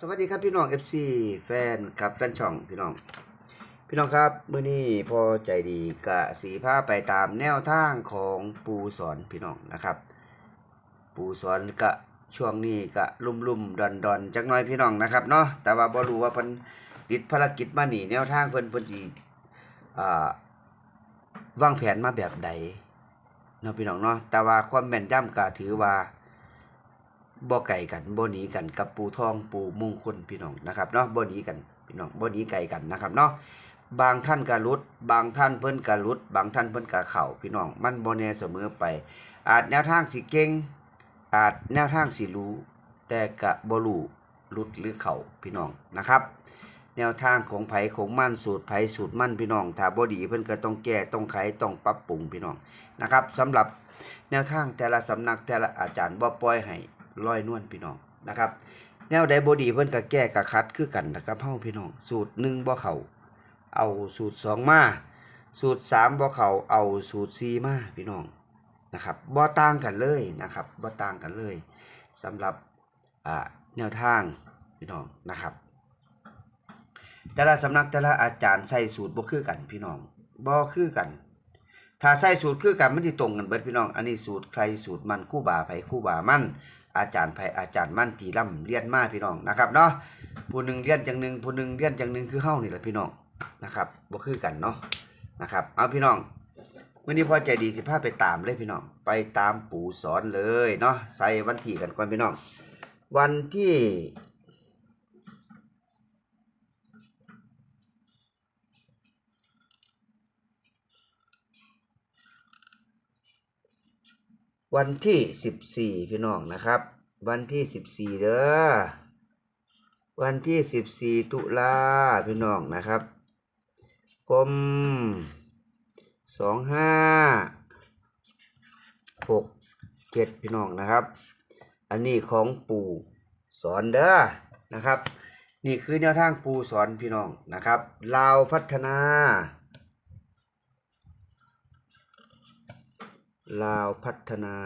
สวัสดีครับพี่น้อง FC แฟนครับแฟนช่องพี่น้อง พี่น้องครับมื้อนี้พอใจดีกะสีผ้าไปตามแนวทางของปูสอนพี่น้องนะครับ ปูสอนกะช่วงนี้กะลุ่มลุ่มดอนดอนๆจักหน่อยพี่น้องนะครับเนาะแต่ว่าบ่รู้ว่าเพิ่นติดภารกิจมาหนีแนวทางเพิ่นเพิ่นสิอ่าวางแผนมาแบบใดเนาะพี่น้องเนาะแต่ว่าความแม่นยำก็ถือว่า บ่ไก่กันบ่หนีกันกับปูทองปูมงคลพี่น้องนะครับเนาะบ่หนีกันพี่น้องบ่หนีไก่กันนะครับเนาะบางท่านก็หลุด บางท่านเพิ่นก็หลุด บางท่านเพิ่นก็เข้าพี่น้อง มันบ่แน่เสมอไป อาจแนวทางสิเก่งอาจแนวทางสิรู้ แต่ก็บ่รู้หลุดหรือเข้าพี่น้องนะครับ แนวทางของไผของมั่นสูตรไผสูตรมั่นพี่น้องถ้าบ่ดีเพิ่นก็ต้องแก้ต้องไขต้องปรับปรุงพี่น้องนะครับสำหรับแนวทางแต่ละสำนักแต่ละอาจารย์บ่ปล่อยให้ ลอยนวลพี่น้องนะครับ แนวใดบดีเพิ่นก็แก้ก็คัดคือกันนะครับเฮาพี่น้อง สูตรหนึ่งบ่เขาเอาสูตรสองมาสูตรสามบ่เขาเอาสูตรสี่มาพี่น้องนะครับบ่ต่างกันเลยนะครับบ่ต่างกันเลยสำหรับแนวทางพี่น้องนะครับ แต่ละสำนักแต่ละอาจารย์ใส่สูตรบ่คือกันพี่น้องบ่คือกัน ถ้าใส่สูตรคือกันมันสิตรงกันเบิดพี่น้อง อันนี้สูตรใครสูตรมันคู่บาไผคู่บามัน อาจารย์ไผอาจารย์มั่นตีล่ำเรียนมาพี่น้องนะครับเนาะผู้หนึ่งเรียนจังหนึ่งผู้หนึ่งเรียนจังหนึ่งคือเฮานี่แหละพี่น้องนะครับบ่คือกันเนาะนะครับเอาพี่น้องวันนี้พอใจดีสิพาไปตามเลยพี่น้องไปตามปู่สอนเลยเนาะใส่วันที่กันก่อนพี่น้อง วันที่ วันที่สิบสี่พี่น้องนะครับ วันที่สิบสี่เด้อวันที่สิบสี่ตุลาพี่น้องนะครับกรมสองห้าหกเจ็ดพี่น้องนะครับ อันนี้ของปู่สอนเด้อนะครับ นี่คือแนวทางปู่สอนพี่น้องนะครับลาวพัฒนา ลาวพัฒนา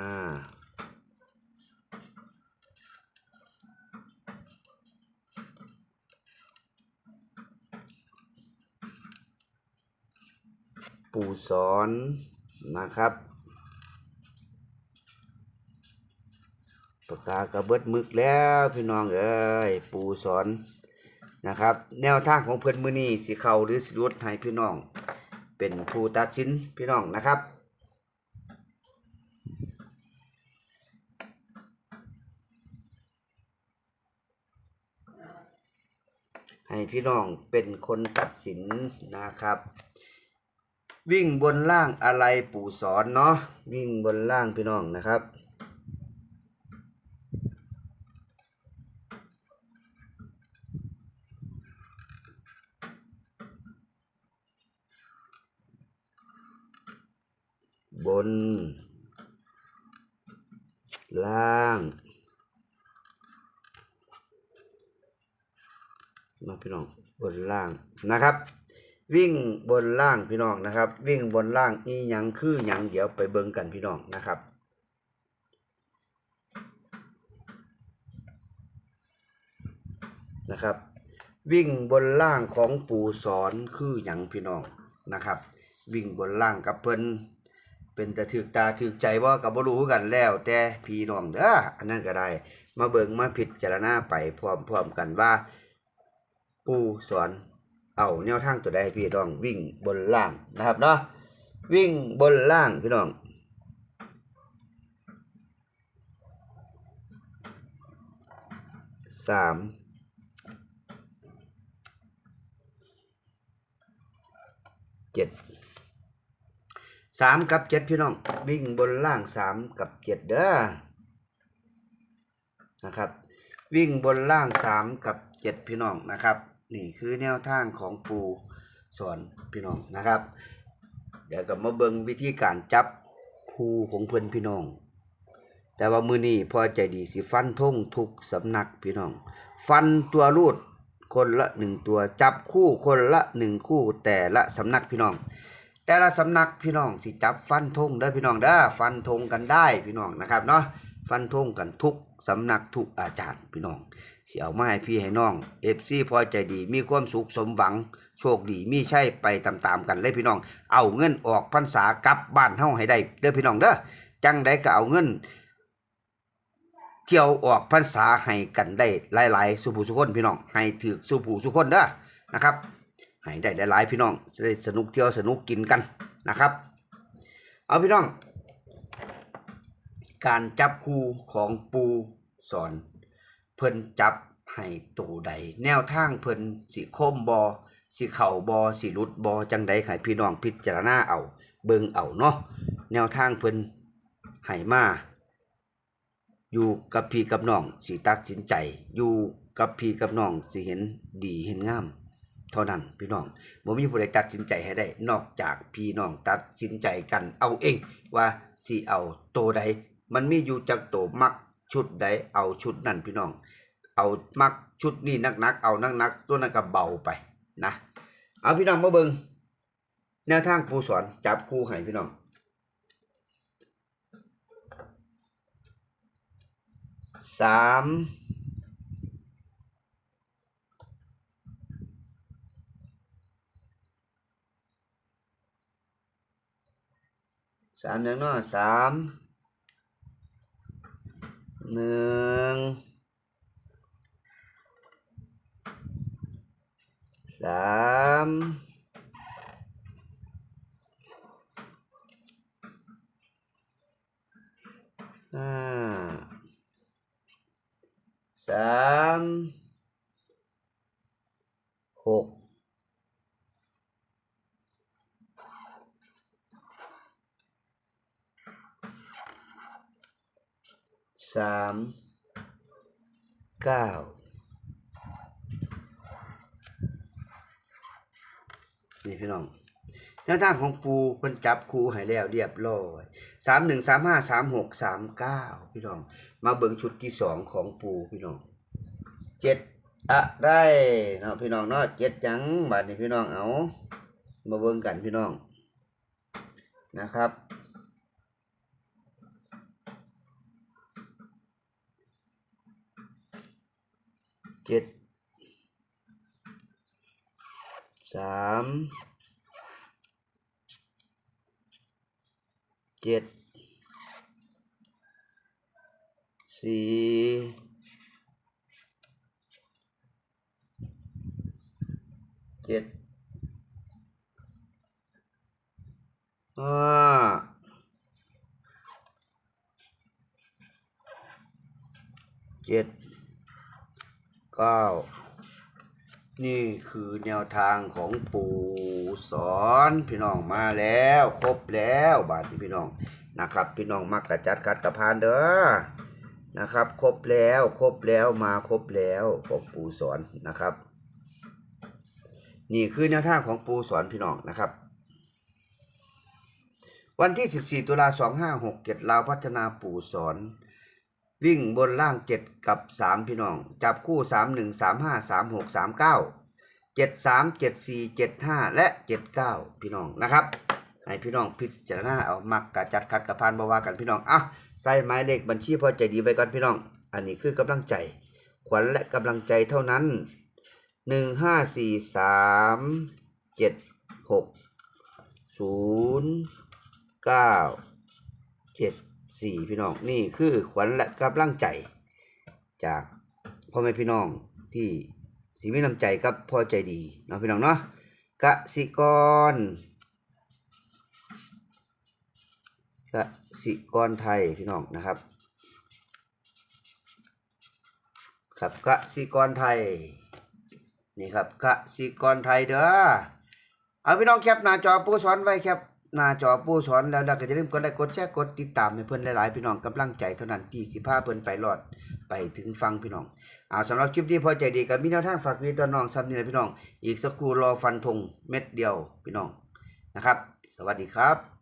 ปู่สอนนะครับปากกากระเบิดมึกแล้วพี่น้องเอ้ยปู่สอนนะครับ แนวทางของเพื่อนมือนี้สิเขาหรือสิรุดให้พี่น้อง เป็นผู้ตัดสินพี่น้องนะครับ ให้พี่น้องเป็นคนตัดสินนะครับ วิ่งบนล่างอะไรปู่สอนเนาะวิ่งบนล่างพี่น้องนะครับบน ล่างนะ พี่น้องบนล่างนะครับ วิ่งบนล่างพี่น้องนะครับ วิ่งบนล่างอีหยังคือหยังเดี๋ยวไปเบิ่งกันพี่น้องนะครับนะครับ วิ่งบนล่างของปู่สอนคือหยังพี่น้องนะครับ วิ่งบนล่างกับเพิ่นเป็นแต่ถึกตาถึกใจว่ากับบรู้กันแล้ว แต่พี่น้องเด้ออันนั้นก็ได้ มาเบิ่งมาพิจารณาไปพร้อมๆกันว่า ปูสอนเอาแนวทางตัวใดพี่น้องวิ่งบนล่างนะครับเนาะวิ่งบนล่างพี่น้องสามเจ็ดสามกับเจ็ดพี่น้อง วิ่งบนล่างสามกับเจ็ดเด้อนะครับ วิ่งบนล่างสามกับเจ็ดพี่น้องนะครับ นี่คือแนวทางของปูสอนพี่น้องนะครับ เดี๋ยวก็มาเบิงวิธีการจับคู่ของเพื่อนพี่น้อง แต่ว่ามือนี้พอใจดีสิฟันทงทุกสำนักพี่น้อง ฟันตัวรูดคนละหนึ่งตัวจับคู่คนละหนึ่งคู่แต่ละสำนักพี่น้อง แต่ละสำนักพี่น้องสิจับฟันธงได้พี่น้องเด้ฟันธงกันได้พี่น้องนะครับเนาะฟันธงกันทุกสำนักทุกอาจารย์พี่น้อง สิเอามาให้พี่ให้น้อง FC พอใจดี มีความสุขสมหวัง โชคดีมีใช่ไปตามๆกันเลยพี่น้อง เอาเงินออกพรรษากลับบ้านเฮาให้ได้เด้อพี่น้องเด้อจังไดก็เอาเงินเที่ยวออกพรรษาให้กันได้หลายๆสุผู้สุคนพี่น้องให้ถือสุผู้สุคนเด้อนะครับให้ได้หลายๆพี่น้องจะได้สนุกเที่ยวสนุกกินกันนะครับ เอาพี่น้อง การจับคู่ของปูสอน เพิ่นจับให้ตัวใด แนวทางเพิ่นสิคมบอสิเข่าบอสิหลุดบอจังใดให้พี่น้องพิจารณาเอา เบิงเอาเนาะแนวทางเพิ่นให้มาอยู่กับพี่กับน้องสิตัดสินใจ อยู่กับพี่กับน้องสิเห็นดีเห็นงาม เท่านั้นพี่น้องบ่มีผู้ใดตัดสินใจให้ได้ นอกจากพี่น้องตัดสินใจกันเอาเอง ว่าสิเอาโตใด มันมีอยู่จักโตมักชุดใดเอาชุดนั้นพี่น้อง เอามักชุดนี้นักๆเอานักๆตัวนั้นก็เบาไปนะเอาพี่น้องมาเบิ่งแนวทางครูสอนจับครูให้พี่น้องสามสามอย่างเน้อสามหนึ่ง 3 à. 3 6 3 9 นี่พี่น้องแนวทางของปูเพิ่นจับคูให้แล้วเรียบร้อยสามหนึ่งสามห้าสามหกสามเก้าพี่น้อง มาเบิ่งชุดที่สองของปูพี่น้องเจ็ดอะได้เนาะพี่น้องเนาะเจ็ดจังบาดนี้พี่น้องเอา มาเบิ่งกันพี่น้องนะครับเจ็ด สามเจ็ดสี่เจ็ดห้าเจ็ดเก้า นี่คือแนวทางของปู่สอนพี่น้องมาแล้ว ครบแล้วบาทนี้พี่น้องนะครับ พี่น้องมักกระจัดกัดกระพานเด้อนะครับ ครบแล้วครบแล้วมาครบแล้วของปู่สอนนะครับ นี่คือแนวทางของปู่สอนพี่น้องนะครับ วันที่ 14 ตุลา2567ลาวพัฒนาปู่สอน วิ่งบนล่างเจ็ดกับสามพี่น้อง จับคู่สามหนึ่งสามห้าสามหกสามเก้าเจ็ดสามเจ็ดสี่เจ็ดห้าและเจ็ดเก้าพี่น้องนะครับให้พี่น้องพิจารณาเอามักกะจัดคัดกระพานบาวากันพี่น้องอะใส่หมายเลขบัญชีพอใจดีไว้ก่อนพี่น้อง อันนี้คือกำลังใจ ขวัญและกำลังใจเท่านั้นหนึ่งห้าสี่สามเจ็ดหกศูนย์เก้าเจ็ด สี่พี่น้องนี่คือขวัญและกำลังใจ จากพ่อแม่พี่น้องที่สีมีน้ำใจกับพ่อใจดีเนาะพี่น้องเนาะกสิกรกสิกรไทยพี่น้องนะครับ ครับกสิกรไทยนี่ครับกสิกรไทยเด้อเอาพี่น้องแคปหน้าจอผู้สอนไว้แคป หน้าจอผู้สอนแล้วแล้วก็อย่าลืมกดไลค์กดแชร์กดติดตามให้เพื่อนหลายๆพี่น้องกำลังใจเท่านั้นที่สิพาเพื่อนไปรอดไปถึงฟังพี่น้องเอาสำหรับคลิปที่พอใจดีกับมีแนวทางฝากมีตัวน้องซ้ำนี่แหละพี่น้อง อีกสักครู่รอฟันธงเม็ดเดียวพี่น้องนะครับ สวัสดีครับ